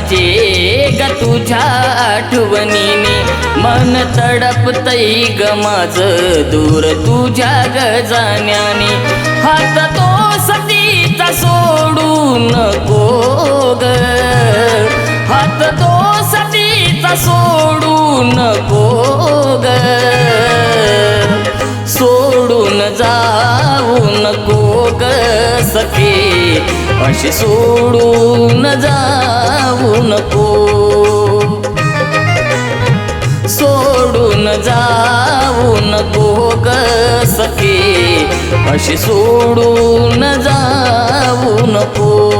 वाजे ग तुझ्या आठवणीने मन तडपतई ग माझ दूर तुझ्या ग जाण्याने हात तो सतीचा सोडू नको ग. हात तो सतीचा सोडू नको ग. सोडून जाऊ नको ग सखे. अशी सोडून जाऊ नको. सोडून जाऊ नको ग सखे अशी सोडून जाऊ नको.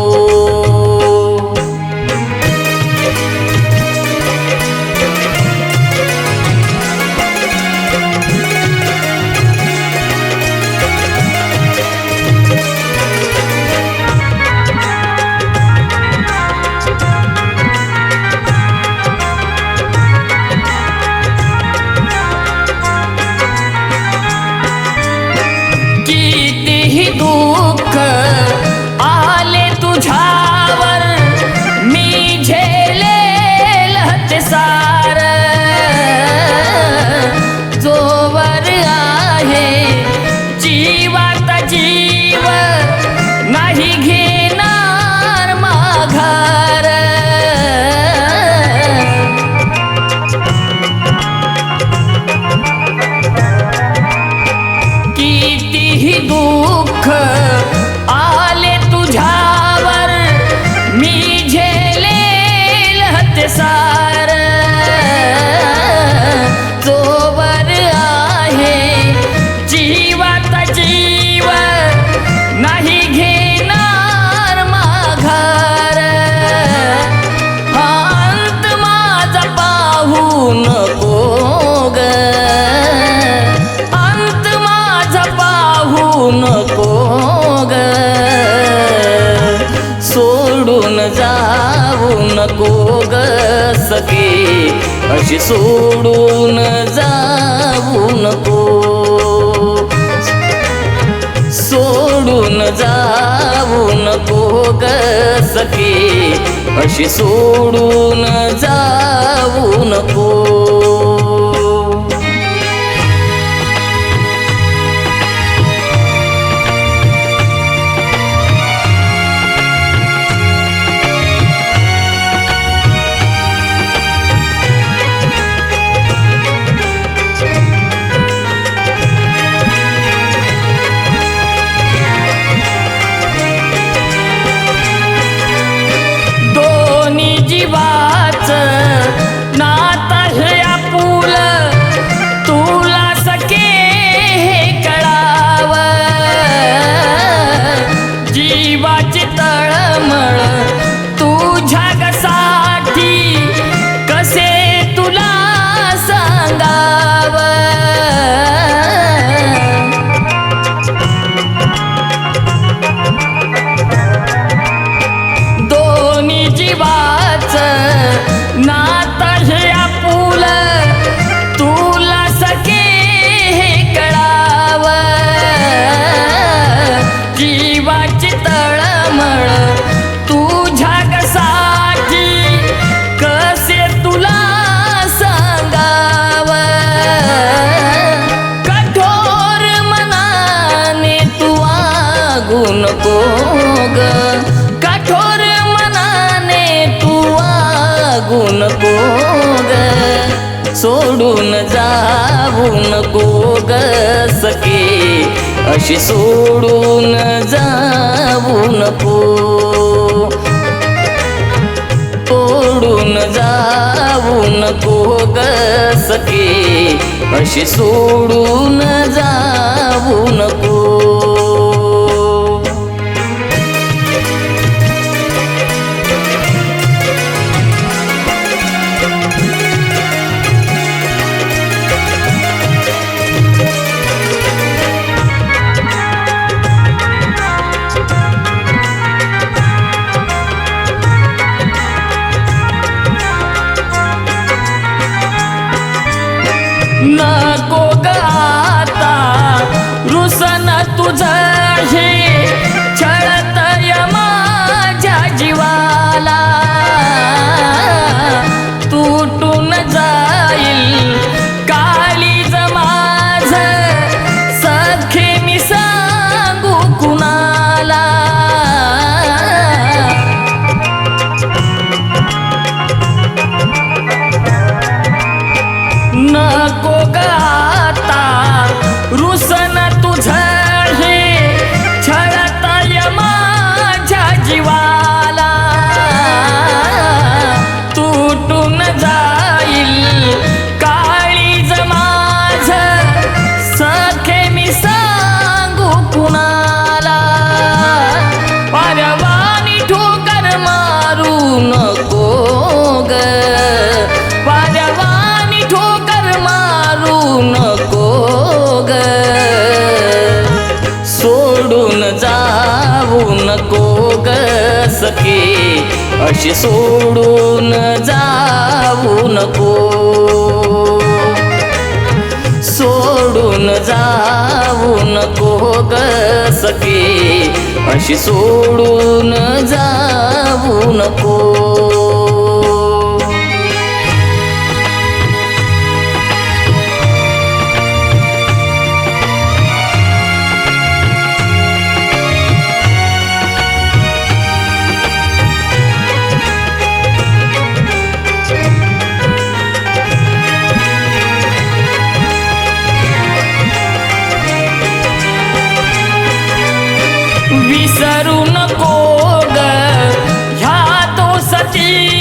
अशी सोडून जाऊ नको. सोडून जाऊ नको ग सखे. अशी सोडून जाऊ नको. जाऊ नको ग सखे अशी सोडून जाऊ नको सोडून जाऊ नको ग सखे अशी सोडून जाऊ नको नको गाता. रुसन तुझा हे सखे अशी सोडून जाऊ नको. सोडून जाऊ नको ग सखे. अशी सोडून जाऊ नको. विसरू नको ग. ह्या तो सती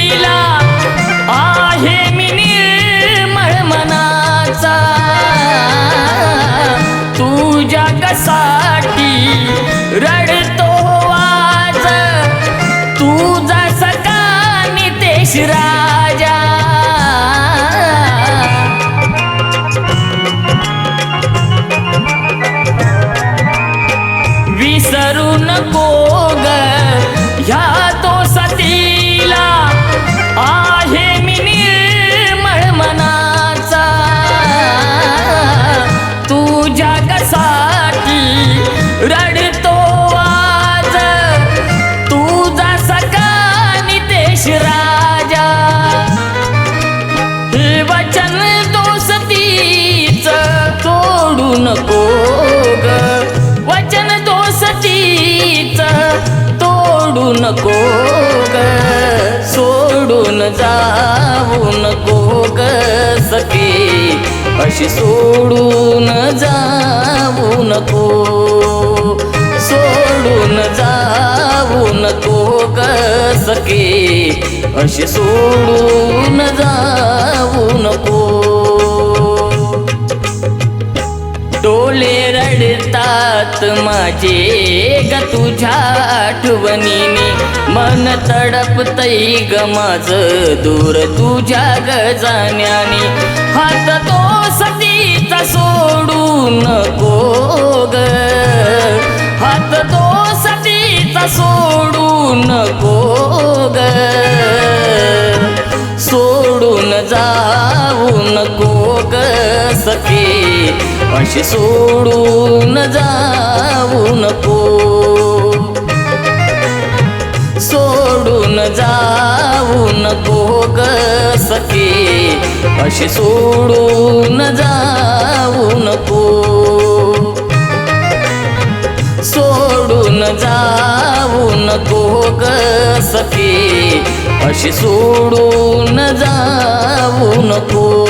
अशी सोडून जाऊ नको. सोडून जाऊ नको ग सखे अशी सोडून जाऊ नको. डोले रडतात माझे ग तुझ्या आठवणीने. मन तडपतई ग माझ दूर तुझ्या गजान्याने हात तो सतीचा सोडू नको ग. हात तो सतीचा सोडू नको ग. सोडून जाऊ नको ग सखी. अशी सोडून जाऊ नको सखे अशी सोडून जाऊ नको. सोडून जाऊ नको ग सखे अशी सोडून जाऊ नको.